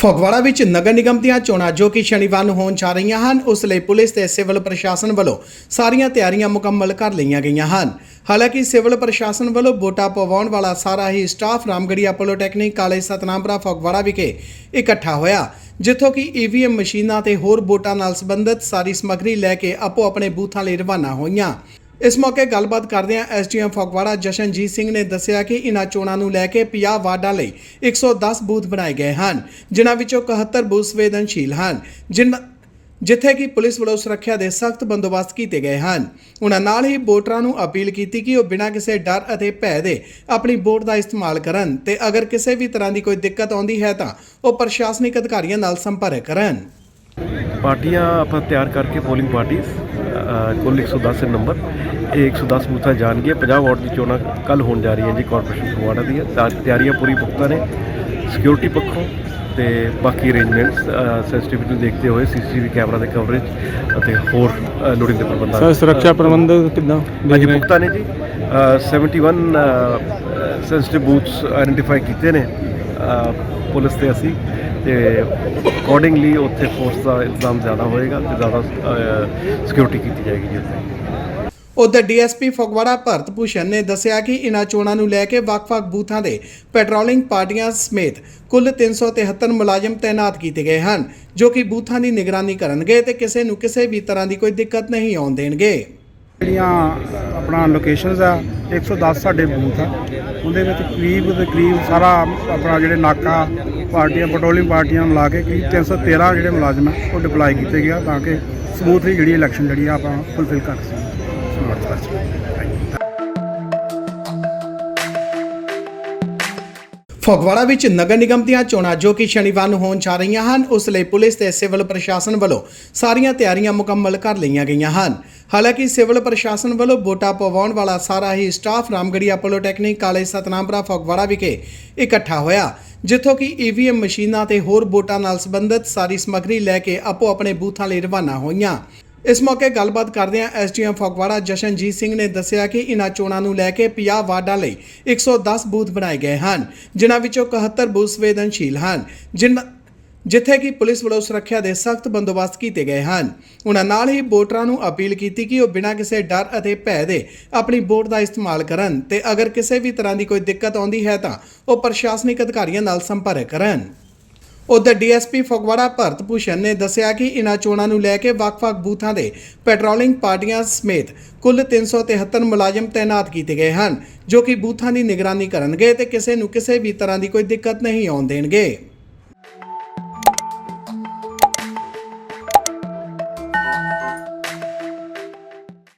ਫਗਵਾੜਾ ਵਿੱਚ ਨਗਰ ਨਿਗਮ ਦੀਆਂ ਚੋਣਾਂ ਜੋ ਕਿ ਸ਼ਨੀਵਾਰ ਨੂੰ ਹੋਣ ਜਾ ਰਹੀਆਂ ਹਨ, ਉਸ ਲਈ ਪੁਲਿਸ ਤੇ ਸਿਵਲ ਪ੍ਰਸ਼ਾਸਨ ਵੱਲੋਂ ਸਾਰੀਆਂ ਤਿਆਰੀਆਂ ਮੁਕੰਮਲ ਕਰ ਲਈਆਂ ਗਈਆਂ ਹਨ। ਹਾਲਾਂਕਿ ਸਿਵਲ ਪ੍ਰਸ਼ਾਸਨ ਵੱਲੋਂ ਵੋਟਾਂ ਪਵਾਉਣ ਵਾਲਾ ਸਾਰਾ ਹੀ staff Ramgarhia polytechnic college Satnampura Phagwara ਵਿਖੇ ਇਕੱਠਾ ਹੋਇਆ, ਜਿੱਥੋਂ ਕਿ ਈਵੀਐਮ ਮਸ਼ੀਨਾਂ ਤੇ ਹੋਰ ਵੋਟਾਂ ਨਾਲ ਸੰਬੰਧਿਤ ਸਾਰੀ ਸਮੱਗਰੀ ਲੈ ਕੇ ਆਪੋ ਆਪਣੇ ਬੂਥਾਂ ਲਈ ਰਵਾਨਾ ਹੋਈਆਂ। ਇਸ ਮੌਕੇ ਗੱਲਬਾਤ ਕਰਦਿਆਂ ਐਸਡੀਐਮ ਫਗਵਾੜਾ ਜਸ਼ਨਜੀਤ ਸਿੰਘ ਨੇ ਦੱਸਿਆ ਕਿ ਇਨ੍ਹਾਂ ਚੋਣਾਂ ਨੂੰ ਲੈ ਕੇ 50 ਵਾਰਡਾਂ ਲਈ 110 ਬੂਥ ਬਣਾਏ ਗਏ ਹਨ, ਜਿਨ੍ਹਾਂ ਵਿੱਚੋਂ 71 ਬੂਥ ਸੰਵੇਦਨਸ਼ੀਲ ਹਨ, ਜਿਨ੍ਹਾਂ ਜਿੱਥੇ ਕਿ ਪੁਲਿਸ ਵੱਲੋਂ ਸੁਰੱਖਿਆ ਦੇ ਸਖਤ ਬੰਦੋਬਸਤ ਕੀਤੇ ਗਏ ਹਨ। ਉਹਨਾਂ ਨਾਲ ਹੀ ਵੋਟਰਾਂ ਨੂੰ ਅਪੀਲ ਕੀਤੀ ਕਿ ਉਹ ਬਿਨਾਂ ਕਿਸੇ ਡਰ ਅਤੇ ਭੈ ਦੇ ਆਪਣੀ ਵੋਟ ਦਾ ਇਸਤੇਮਾਲ ਕਰਨ ਤੇ ਅਗਰ ਕਿਸੇ ਵੀ ਤਰ੍ਹਾਂ ਦੀ ਕੋਈ ਦਿੱਕਤ ਆਉਂਦੀ ਹੈ ਤਾਂ ਉਹ ਪ੍ਰਸ਼ਾਸਨਿਕ ਅਧਿਕਾਰੀਆਂ ਨਾਲ ਸੰਪਰਕ ਕਰਨ। ਪਾਰਟੀਆਂ ਆਪਾਂ ਤਿਆਰ ਕਰਕੇ ਪੋਲਿੰਗ ਪਾਰਟੀਆਂ ਕੁੱਲ 110 ਨੰਬਰ ਇਹ 110 ਬੂਥਾਂ ਜਾਣਗੀਆਂ 50 ਵਾਰਡ ਦੀ ਚੋਣਾਂ ਕੱਲ ਹੋਣ ਜਾ ਰਹੀਆਂ ਜੀ ਕਾਰਪੋਰੇਸ਼ਨ ਫਗਵਾੜਾ ਦੀਆਂ। ਤਾਂ ਤਿਆਰੀਆਂ ਪੂਰੀ ਪੁਖਤਾ ਨੇ ਸਿਕਿਉਰਿਟੀ ਪੱਖੋਂ ਤੇ ਬਾਕੀ ਅਰੇਂਜਮੈਂਟਸ ਸੈਂਸਿਟੀਵਿਟੀ ਨੂੰ ਦੇਖਦੇ ਹੋਏ ਸੀਸੀਟੀਵੀ ਕੈਮਰਾ ਦੇ ਕਵਰੇਜ ਅਤੇ ਹੋਰ ਲੋੜੀਂਦੇ ਪ੍ਰਬੰਧਾਂ ਸਰ ਸੁਰੱਖਿਆ ਪ੍ਰਬੰਧ ਕਿੱਦਾਂ ਹਾਂਜੀ ਪੁਖਤਾ ਨੇ ਜੀ। ਅ, 71 ਸੈਂਸਿਟਿਵ ਬੂਥਸ ਆਇਡੈਂਟੀਫਾਈ ਕੀਤੇ ਨੇ। ਪੁਲਿਸ ਤੇ ਅਸੀਂ। ਤੇ ਅਕੋਰਡਿੰਗਲੀ ਉੱਥੇ ਫੋਰਸ ਦਾ ਇਲਜ਼ਾਮ ਜ਼ਿਆਦਾ ਹੋਏਗਾ ਤੇ ਜ਼ਿਆਦਾ ਸਿਕਿਉਰਿਟੀ ਕੀਤੀ ਜਾਏਗੀ ਜੀ ਉੱਥੇ। ਉਧਰ ਡੀਐਸਪੀ ਫਗਵਾੜਾ ਭਰਤ ਭੂਸ਼ਣ ਨੇ ਦੱਸਿਆ ਕਿ ਇਨ੍ਹਾਂ ਚੋਣਾਂ ਨੂੰ ਲੈ ਕੇ ਵੱਖ-ਵੱਖ ਬੂਥਾਂ ਦੇ ਪੈਟਰੋਲਿੰਗ ਪਾਰਟੀਆਂ ਸਮੇਤ ਕੁੱਲ 373 ਮੁਲਾਜ਼ਮ ਤਾਇਨਾਤ ਕੀਤੇ ਗਏ ਹਨ, ਜੋ ਕਿ ਬੂਥਾਂ ਦੀ ਨਿਗਰਾਨੀ ਕਰਨਗੇ ਤੇ ਕਿਸੇ ਨੂੰ ਕਿਸੇ ਵੀ ਤਰ੍ਹਾਂ ਦੀ ਕੋਈ ਦਿੱਕਤ ਨਹੀਂ ਆਉਣ ਦੇਣਗੇ। ਜਿਹੜੀਆਂ ਆਪਣਾ ਲੋਕੇਸ਼ਨਸ ਆ 110 ਸਾਡੇ ਬੂਥ ਆ। ਉਹਦੇ ਵਿੱਚ ਕਰੀਬ ਦੇ ਕਰੀਬ ਸਾਰਾ ਆਪਣਾ ਜਿਹੜੇ ਨਾਕਾ ਪਾਰਟੀਆਂ ਪੈਟਰੋਲਿੰਗ ਪਾਰਟੀਆਂ ਨੂੰ ਲਾ ਕੇ ਕਰੀਬ 313 ਜਿਹੜੇ ਮੁਲਾਜ਼ਮ ਆ, ਉਹ ਡਿਪਲਾਈ ਕੀਤੇ ਗਿਆ ਤਾਂ ਕਿ ਸਮੂਥਲੀ ਜਿਹੜੀ ਇਲੈਕਸ਼ਨ ਜਿਹੜੀ ਆ ਆਪਾਂ ਫੁਲਫਿਲ ਕਰ ਸਕੀਏ। ਸਮਰਥ ਕਰ ਸਕੀਏ ਫਗਵਾੜਾ ਵਿੱਚ ਨਗਰ ਨਿਗਮ ਦੀਆਂ ਚੋਣਾਂ ਜੋ ਕਿ ਸ਼ਨੀਵਾਰ ਨੂੰ ਹੋਣ ਜਾ ਰਹੀਆਂ ਹਨ, ਉਸ ਲਈ ਪੁਲਿਸ ਤੇ ਸਿਵਲ ਪ੍ਰਸ਼ਾਸਨ ਵੱਲੋਂ ਸਾਰੀਆਂ ਤਿਆਰੀਆਂ ਮੁਕੰਮਲ ਕਰ ਲਈਆਂ ਗਈਆਂ ਹਨ। ਹਾਲਾਂਕਿ ਸਿਵਲ ਪ੍ਰਸ਼ਾਸਨ ਵੱਲੋਂ ਵੋਟਾਂ ਪਵਾਉਣ ਵਾਲਾ ਸਾਰਾ ਹੀ staff Ramgarhia polytechnic college Satnampura Phagwara ਵਿਖੇ ਇਕੱਠਾ ਹੋਇਆ, ਜਿੱਥੋਂ ਕਿ ਈਵੀਐਮ ਮਸ਼ੀਨਾਂ ਤੇ ਹੋਰ ਵੋਟਾਂ ਨਾਲ ਸੰਬੰਧਿਤ ਸਾਰੀ ਸਮੱਗਰੀ ਲੈ ਕੇ ਆਪੋ ਆਪਣੇ ਬੂਥਾਂ ਲਈ ਰਵਾਨਾ ਹੋਈਆਂ। ਇਸ ਮੌਕੇ ਗੱਲਬਾਤ ਕਰਦਿਆਂ ਐਸਡੀਐਮ ਫਗਵਾੜਾ ਜਸ਼ਨਜੀਤ ਸਿੰਘ ਨੇ ਦੱਸਿਆ ਕਿ ਇਨ੍ਹਾਂ ਚੋਣਾਂ ਨੂੰ ਲੈ ਕੇ 50 ਵਾਰਡਾਂ ਲਈ 110 ਬੂਥ ਬਣਾਏ ਗਏ ਹਨ, ਜਿਨ੍ਹਾਂ ਵਿੱਚੋਂ 71 ਬੂਥ ਸੰਵੇਦਨਸ਼ੀਲ ਹਨ ਜਿਨ੍ਹਾਂ ਜਿੱਥੇ ਕਿ ਪੁਲਿਸ ਵੱਲੋਂ ਸੁਰੱਖਿਆ ਦੇ ਸਖਤ ਬੰਦੋਬਸਤ ਕੀਤੇ ਗਏ ਹਨ। ਉਹਨਾਂ ਨਾਲ ਹੀ ਵੋਟਰਾਂ ਨੂੰ ਅਪੀਲ ਕੀਤੀ ਕਿ ਉਹ ਬਿਨਾਂ ਕਿਸੇ ਡਰ ਅਤੇ ਭੈ ਦੇ ਆਪਣੀ ਵੋਟ ਦਾ ਇਸਤੇਮਾਲ ਕਰਨ ਤੇ ਅਗਰ ਕਿਸੇ ਵੀ ਤਰ੍ਹਾਂ ਦੀ ਕੋਈ ਦਿੱਕਤ ਆਉਂਦੀ ਹੈ ਤਾਂ ਉਹ ਪ੍ਰਸ਼ਾਸਨਿਕ ਅਧਿਕਾਰੀਆਂ ਨਾਲ ਸੰਪਰਕ ਕਰਨ। ਉਧਰ ਡੀਐਸਪੀ ਫਗਵਾੜਾ ਭਰਤ ਭੂਸ਼ਣ ਨੇ ਦੱਸਿਆ ਕਿ ਇਨ੍ਹਾਂ ਚੋਣਾਂ ਨੂੰ ਲੈ ਕੇ ਵੱਖ-ਵੱਖ ਬੂਥਾਂ ਦੇ ਪੈਟਰੋਲਿੰਗ ਪਾਰਟੀਆਂ ਸਮੇਤ ਕੁੱਲ 373 ਮੁਲਾਜ਼ਮ ਤਾਇਨਾਤ ਕੀਤੇ ਗਏ ਹਨ, ਜੋ ਕਿ ਬੂਥਾਂ ਦੀ ਨਿਗਰਾਨੀ ਕਰਨਗੇ ਤੇ ਕਿਸੇ ਨੂੰ ਕਿਸੇ ਵੀ ਤਰ੍ਹਾਂ ਦੀ ਕੋਈ ਦਿੱਕਤ ਨਹੀਂ ਆਉਣ ਦੇਣਗੇ।